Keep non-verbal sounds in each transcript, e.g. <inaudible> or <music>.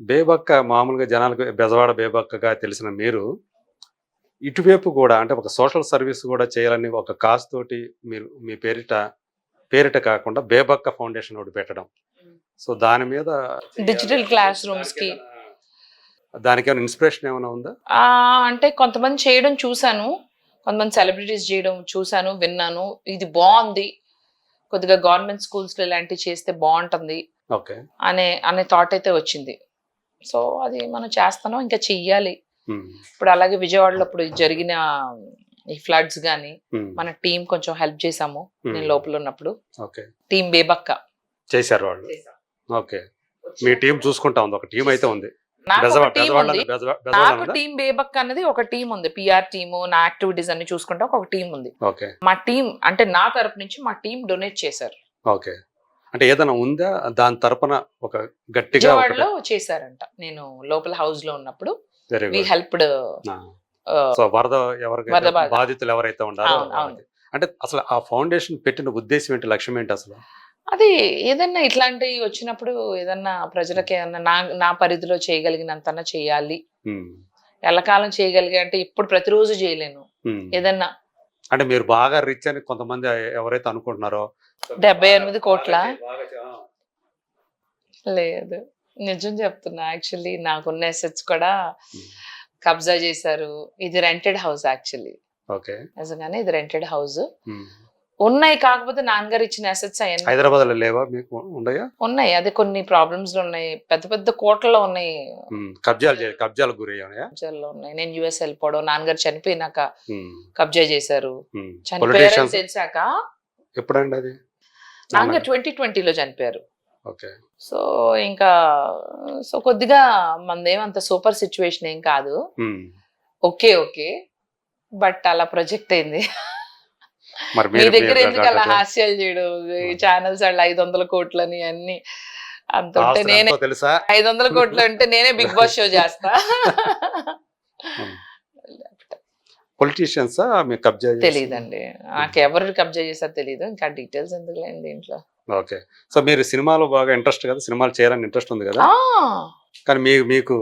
బేబక్క మామూలుగా జనాలకు బెజవాడ బేబక్కగా తెలిసిన మీరు ఇటువైపు కూడా అంటే ఒక సోషల్ సర్వీస్ కూడా చేయాలని ఒక కాజ్ తోటి మీరు మీ పేరిట పేరిట కాకుండా బేబక్క ఫౌండేషన్ ఒకటి పెట్టడం. సో దాని మీద Digital classrooms కి. దానికి ఏమైనా ఇన్స్పిరేషన్ ఏమైనా ఉందా? అంటే కొంతమంది చేయడం చూశాను. కొంతమంది సెలబ్రిటీస్ చేయడం చూశాను విన్నాను. ఇది బాగుంది. కొద్దిగా గవర్నమెంట్ స్కూల్స్లో ఇలాంటివి చేస్తే బాగుంటుంది ఓకే. అనే అనే థాట్ అయితే వచ్చింది. సో అది మనం చేస్తాను ఇంకా చెయ్యాలి. ఇప్పుడు అలాగే విజయవాడలో ఇప్పుడు జరిగిన ఈ ఫ్లడ్స్ గానీ మన టీం కొంచెం హెల్ప్ చేసాము నేను లోపల ఉన్నప్పుడు. టీం బేబక్క. చేశారు వాళ్ళు? ఓకే. మీ టీం చూసుకుంటా ఉంది ఒక టీం అయితే ఉంది. నాకు టీం బేబక్ అనేది ఒక టీం ఉంది. పిఆర్ టీము నా యాక్టివిటీస్ అన్ని చూసుకుంటే ఒక టీం ఉంది. ఓకే. మా టీం అంటే నా తరపు నుంచి మా టీం డొనేట్ చేశారు. ఓకే. అంటే ఏదైనా ఉందా? దాని తరపున ఒక గట్టిగా విజయవాడలో చేశారంట. నేను లోపల హౌస్లో ఉన్నప్పుడు very we good helped so వరద ఎవరికైతే వరద బాధ. బాధితులు ఎవరైతే ఉన్నారో అవును, అవును. వాళ్ళకి. అంటే అసలు ఆ ఫౌండేషన్ పెట్టిన ఉద్దేశం ఏంటి? లక్ష్యం ఏంటి అసలు? అది ఏదన్నా ఇట్లాంటివి వచ్చినప్పుడు ఏదన్నా ప్రజలకి ఏదన్నా నా నా పరిధిలో చేయగలిగినంత చేయాలి. ఉమ్, ఎల్లకాలం చేయగలిగా అంటే ఇప్పుడు ప్రతిరోజు చేయలేను. ఉమ్. ఏదన్నా అంటే మీరు బాగా రిచ్ అని కొంతమంది ఎవరైతే అనుకుంటున్నారో. డెబ్బై ఎనిమిది కోట్ల? లేదు. నిజం చెప్తున్నా యాక్చువల్లీ నాకున్న అసెట్స్ కూడా కబ్జా చేశారు. ఇది రెంటెడ్ హౌస్ యాక్చువల్లీ. ఓకే. నిజంగానే ఇది రెంటెడ్ హౌస్. ఉన్నాయి కాకపోతే నాన్నగారు ఇచ్చిన అసెట్స్ అవన్నీ. హైదరాబాద్లో లేవా? మీకు ఉండయా ఉన్నాయి. అదే కొన్ని ప్రాబ్లమ్స్ ఉన్నాయి. పెద్ద పెద్ద కోట్లలో ఉన్నాయి. కబ్జాలు కబ్జాల్లో ఉన్నాయి. నేను యుఎస్ వెళ్ళిపోవడం. నాన్నగారు చనిపోయినాక కబ్జా చేశారు. చనిపోయారని తెలిసాక ఎప్పుడండి అది? నాన్నగారు ట్వంటీ ట్వంటీలో చనిపోయారు. ఓకే. సో ఇంకా సో కొద్దిగా మనదేం అంత సూపర్ సిచ్యువేషన్ ఏం కాదు. Okay okay. బట్ అలా ప్రొజెక్ట్ అయింది. మీ మీరు దగ్గర ఎందుకు అలా హాస్యాలు చేయడం? ఛానల్స్ వాళ్ళు ఐదు వందల కోట్లని అన్ని అంత ఉంటే నేనే తెలుసా? ఐదు వందల కోట్లు అంటే నేనే బిగ్ బాస్ షో చేస్తా. పొలిటీషియన్స్ మీకు కబ్జా తెలియదండి నాకు ఎవరు కబ్జా చేశారో తెలియదు ఇంకా డీటెయిల్స్ ఎందుకు లేని దీంట్లో? ఓకే. సో మీరు సినిమాలో బాగా ఇంట్రెస్ట్ కదా? సినిమాలు చేయాలని ఇంట్రెస్ట్ ఉంది కదా? ఆ, కానీ మీకు మీకు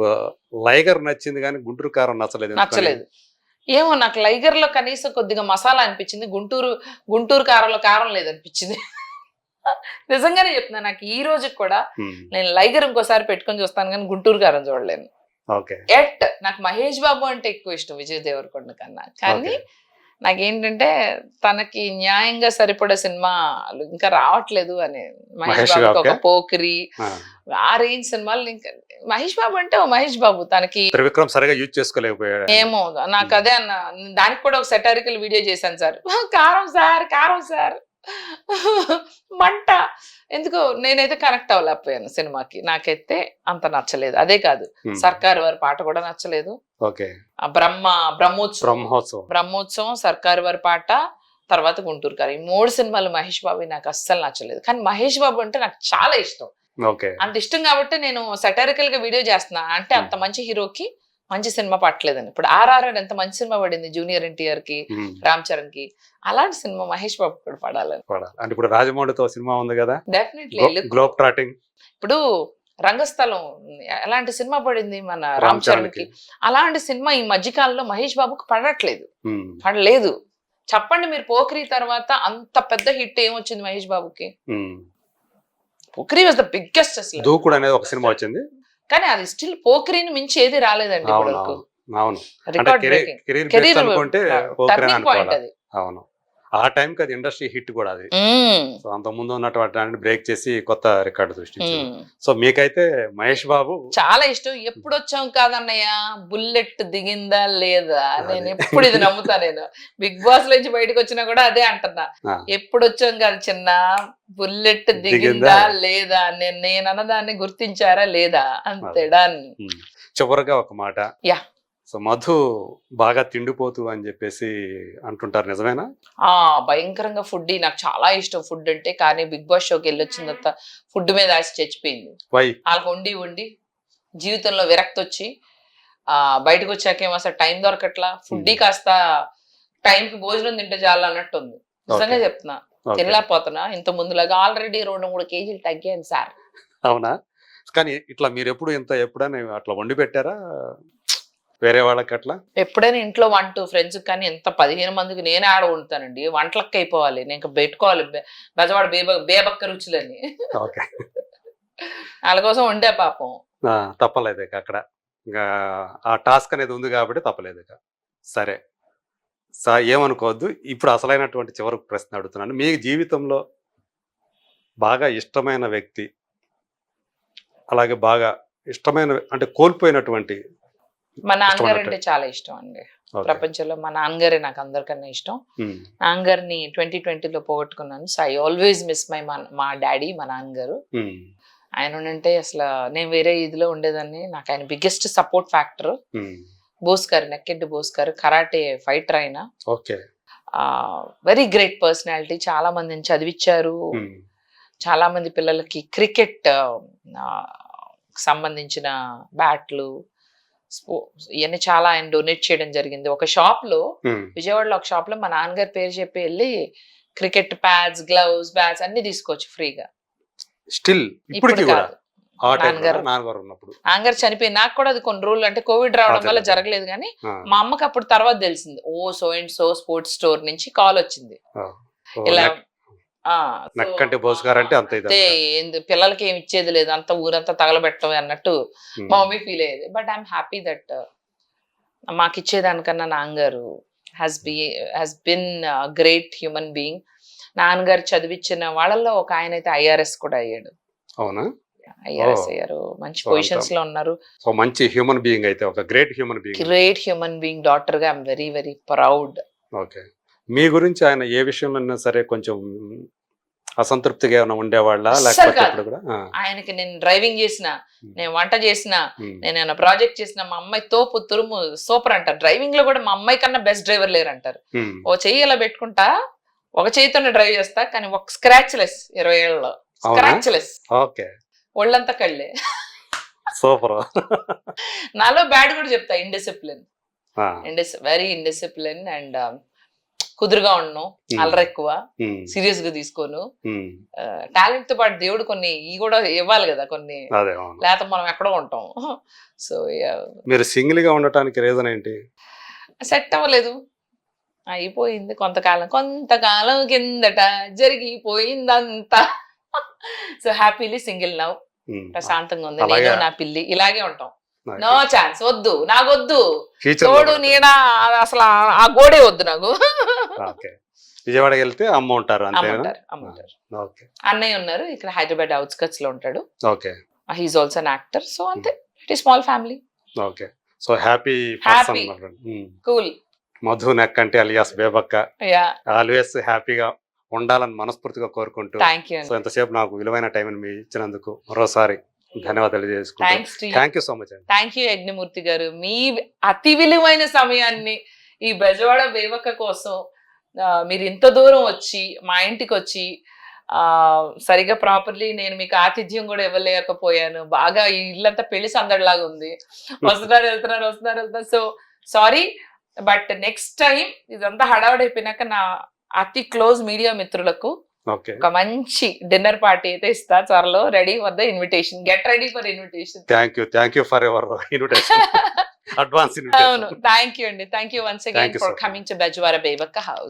లైగర్ నచ్చింది కానీ గుంటూరు కారం నచ్చలేదు? నచ్చలేదు. ఏమో నాకు లైగర్లో కనీసం కొద్దిగా మసాలా అనిపించింది. గుంటూరు గుంటూరు కారంలో కారం లేదనిపించింది. నిజంగానే చెప్తున్నా నాకు ఈ రోజుకి కూడా నేను లైగర్ ఇంకోసారి పెట్టుకొని చూస్తాను కానీ గుంటూరు కారం చూడలేను. ఎట్ నాకు మహేష్ బాబు అంటే ఎక్కువ ఇష్టం విజయ్ దేవరకొండ కన్నా. కానీ. నాకేంటంటే తనకి న్యాయంగా సరిపడే సినిమాలు ఇంకా రావట్లేదు అని మహేష్ బాబుకి ఒక? పోకిరి. ఆ, ఆ రేంజ్ సినిమాలు ఇంకా మహేష్ బాబు అంటే ఓ మహేష్ బాబు. తనకి త్రివిక్రమ్ సరిగా యూజ్ చేసుకోలేకపోయాడు. ఏమో నాకు అదే అన్న దానికి కూడా ఒక సెటారికల్ వీడియో చేశాను సార్. కారం సార్ కారం సార్. <laughs> మంట. ఎందుకో నేనైతే కనెక్ట్ అవ్వలేకపోయాను సినిమాకి. నాకైతే అంత నచ్చలేదు. అదే కాదు ఉమ్, సర్కారు వారి పాట కూడా నచ్చలేదు. బ్రహ్మ బ్రహ్మోత్సవం. బ్రహ్మోత్సవం. బ్రహ్మోత్సవం సర్కారు వారి పాట తర్వాత గుంటూరు కారు ఈ మూడు సినిమాలు మహేష్ బాబు నాకు అస్సలు నచ్చలేదు. కానీ మహేష్ బాబు అంటే నాకు చాలా ఇష్టం. అంత ఇష్టం కాబట్టి నేను సెటారికల్గా వీడియో చేస్తున్నా. అంటే అంత మంచి హీరోకి మంచి సినిమా పట్టలేదని ఇప్పుడు ఆర్ఆర్ఆర్ ఎంత మంచి సినిమా పడింది జూనియర్ ఎన్టీఆర్కి రామ్ చరణ్కి. అలాంటి సినిమా మహేష్ బాబు కూడా పడాలని పడాలి. అంటే ఇప్పుడు రాజమౌళితో సినిమా ఉంది కదా? Definitely globe trotting. ఇప్పుడు రంగస్థలం ఎలాంటి సినిమా పడింది మన రామ్ చరణ్. కి అలాంటి సినిమా ఈ మధ్యకాలంలో మహేష్ బాబుకి పడట్లేదు. పడలేదు. చెప్పండి మీరు పోకిరి తర్వాత అంత పెద్ద హిట్ ఏమొచ్చింది మహేష్ బాబుకి. పోకిరి వాజ్ ద బిగ్గెస్ట్ అసలు. దూకుడు అనేది ఒక సినిమా వచ్చింది. కానీ అది స్టిల్ పోకిరిని మించి ఏది రాలేదండి అవును ఇప్పటివరకు అవును. అవును. అంటే రికార్డ్ కెరీర్ అనుకుంటే అవును. ఆ టైంకి అది ఇండస్ట్రీ హిట్ కూడా అది. సో అంత ముందు ఉన్నటువంటి బ్రేక్ చేసి కొత్త రికార్డు సృష్టించింది మ్మ్. సో మీకైతే మహేష్ బాబు చాలా ఇష్టం. ఎప్పుడు వచ్చాం కాదన్నయ్య? బుల్లెట్ దిగిందా లేదా? నేను ఎప్పుడు ఇది నమ్ముతా నేను. బిగ్ బాస్ నుంచి బయటకు వచ్చినా కూడా అదే అంటున్నా. ఎప్పుడు వచ్చాం కాదు చిన్న? బుల్లెట్ దిగిందా? లేదా? నేను నేను అన్నదాన్ని గుర్తించారా లేదా? అంతే డన్. చివరగా ఒక మాట. యా. సో మధు బాగా తిండిపోతూ అని చెప్పేసి అంటుంటారు. నిజమేనా? ఆ భయంకరంగా ఫుడ్ నాకు చాలా ఇష్టం ఫుడ్ అంటే కానీ బిగ్ బాస్ షోకి వెళ్ళొచ్చిన తర్వాత ఫుడ్ మీద ఆశ చచ్చిపోయింది. వై? వాళ్ళకి వండి వండి జీవితంలో విరక్తి వచ్చి ఆ బయటకు వచ్చాకేమో అసలు టైం దొరకట్లా ఫుడ్ కాస్త టైంకి భోజనం తింటే చాలు అన్నట్టు ఉంది. నిజంగా. చెప్తున్నా. తినలేకపోతున్నా. ఇంత ముందులాగా ఆల్రెడీ రెండు మూడు కేజీలు తగ్గాను సార్. అవునా? కానీ ఇట్లా మీరు ఎప్పుడు ఇంత ఎప్పుడైనా అట్లా వండి పెట్టారా? వేరే వాళ్ళకి అట్లా ఎప్పుడైనా ఇంట్లో వన్ టూ ఫ్రెండ్స్ కానీ ఎంత పదిహేను మందికి నేనే ఆడ ఉంటానండి వంటలకి అయిపోవాలి నేను ఇంకా పెట్టుకోవాలి బెజవాడ బేబ బేబక్క రుచులని. ఓకే. వాళ్ళ కోసం వండే పాపం. తప్పలేదు అక్కడ. ఇంకా ఆ టాస్క్ అనేది ఉంది కాబట్టి తప్పలేదు సరే. సా ఏమనుకోవద్దు. ఇప్పుడు అసలైనటువంటి చివరి ప్రశ్న అడుగుతున్నాను. మీ జీవితంలో బాగా ఇష్టమైన వ్యక్తి అలాగే బాగా ఇష్టమైన అంటే కోల్పోయినటువంటి మా నాన్నగారు అంటే చాలా ఇష్టం అండి. ప్రపంచంలో మా నాన్నగారే నాకు అందరికన్నా ఇష్టం. ఉమ్, నాన్నగారిని ట్వంటీ ట్వంటీలో పోగొట్టుకున్నాను. So I always miss my మా డాడీ మా నాన్నగారు. ఉమ్, ఆయన ఉంటే అసలు నేను వేరే ఇదిలో ఉండేదాన్ని. నాకు ఆయన బిగ్గెస్ట్ సపోర్ట్ ఫ్యాక్టర్ బోస్ గారు నెక్కెడ్డి బోస్ గారు కరాటే ఫైటర్ ఆయన. ఓకే. వెరీ గ్రేట్ పర్సనాలిటీ చాలా మందిని చదివించారు ఉమ్, చాలా మంది పిల్లలకి క్రికెట్ సంబంధించిన బ్యాట్లు ఇవన్నీ చాలా ఆయన డొనేట్ చేయడం జరిగింది. ఒక షాప్లో విజయవాడలో ఒక షాప్లో మా నాన్నగారి పేరు చెప్పి వెళ్ళి క్రికెట్ ప్యాడ్స్ గ్లౌస్ బ్యాట్స్ అన్ని తీసుకోవచ్చు ఫ్రీగా. స్టిల్ ఇప్పటికి కూడా? నాన్నగారు. చనిపోయి నాకు కూడా అది కొన్ని రోజులు అంటే కోవిడ్ రావడం వల్ల. జరగలేదు కానీ మా అమ్మకి అప్పుడు తర్వాత తెలిసింది. ఓ so and so sports store నుంచి కాల్ వచ్చింది. ఇలా నెక్కంటి అంటే అంత పిల్లలకి ఏమి ఇచ్చేది లేదు. అంత ఊరంతా తగలబెట్టడం అన్నట్టు మా మమ్మీ ఫీల్ అయ్యేది. బట్ ఐఎమ్ హ్యాపీ దట్ మాకు ఇచ్చేదానికన్నా నాన్నగారు has be has been great human being నాన్నగారు చదివించిన వాళ్ళల్లో ఒక ఆయన అయితే ఐఆర్ఎస్ కూడా అయ్యాడు. అవునా? ఐఆర్ఎస్. అయ్యారు. మంచి పొజిషన్స్లో ఉన్నారు. సో మంచి హ్యూమన్ బీయింగ్ అయితే ఒక great human being great human being డాటర్గా I'm very very proud okay. మీ గురించి ఆయన ఏ విషయంలో సరే కొంచెం అసంతృప్తిగా ఏమైనా ఉండేవాళ్ళ? లేకపోతే కూడా? ఆయనకి నేను డ్రైవింగ్ చేసిన. నేను వంట చేసిన నేను ఏమైనా ప్రాజెక్ట్ చేసిన మా అమ్మాయి తోపు తురుము సూపర్ అంటారు. డ్రైవింగ్లో కూడా మా అమ్మాయి కన్నా బెస్ట్ డ్రైవర్ లేరు అంటారు. ఓ చెయ్యి ఇలా పెట్టుకుంటా ఒక చేతితోనే డ్రైవ్ చేస్తా కానీ ఒక స్క్రాచ్ లెస్ ఇరవై ఏళ్ళలో? Scratch less okay. ఒళ్ళంతా కళ్ళే. సూపర్. <laughs> నాలో బ్యాడ్ కూడా చెప్తా ఇండిసిప్లిన్. ఇండిస్ వెరీ ఇండిసిప్లిన్ అండ్ కుదురుగా ఉండను ఉమ్, సీరియస్గా తీసుకోను. టాలెంట్తో పాటు దేవుడు కొన్ని ఈ కూడా ఇవ్వాలి కదా కొన్ని. లేకపోతే మనం ఎక్కడో ఉంటాం. సో మీరు సింగిల్గా ఉండటానికి రీజన్ ఏంటి? సెట్ అవ్వలేదు. అయిపోయింది కొంతకాలం. కొంతకాలం కిందట జరిగిపోయిందంతా. So happily single now um, ప్రశాంతంగా ఉంది. నేను నా పిల్లి ఇలాగే ఉంటాం. నో ఛాన్స్ వద్దు Future లో తోడు. నీడ అసలు ఆ- గోడే వద్దు నాకు. విజయవాడకి వెళ్తే అమ్మ ఉంటారు అన్నయ్య ఉన్నారు ఇక్కడ హైదరాబాద్ అవుట్స్కట్స్లో ఉంటాడు. Okay. He's also an actor so అంతే ఇట్ ఈ small family okay so happy. Person cool Madhu neck అంటే అలియాస్ బేబక్క. యా ఆల్వేస్ హ్యాపీగా ఉండాలని మనస్ఫూర్తిగా కోరుకుంటూ థ్యాంక్ యూ సో ఎంతసేపు నాకు విలువైన టైం మీ ఇచ్చినందుకు మరోసారి ధన్యవాదాలు thank you so much thank you Yagnamurthy garu. మీ అతి విలువైన సమయాన్ని ఈ బెజవాడ వేవక కోసం మీరు ఇంత దూరం వచ్చి మా ఇంటికి వచ్చి సరిగా ప్రాపర్లీ నేను మీకు ఆతిథ్యం కూడా ఇవ్వలేకపోయాను. బాగా ఈ ఇల్లంతా పెళ్ళి సందడిలాగా ఉంది. <laughs> వస్తున్నారు వెళ్తున్నారు వస్తున్నారు వెళ్తున్నారు. So sorry but next time ఇదంతా హడావుడి అయిపోయినాక నా అతి క్లోజ్ మీడియా మిత్రులకు ఒక మంచి డిన్నర్ పార్టీ అయితే ఇస్తా త్వరలో ready for the invitation. Get ready for invitation. Thank you thank you for ever invitation. <laughs> Advance అవును. ఇన్విటేషన్ థ్యాంక్ యూ అండి. Thank you once again for. Coming to Bezwada Bebakka house.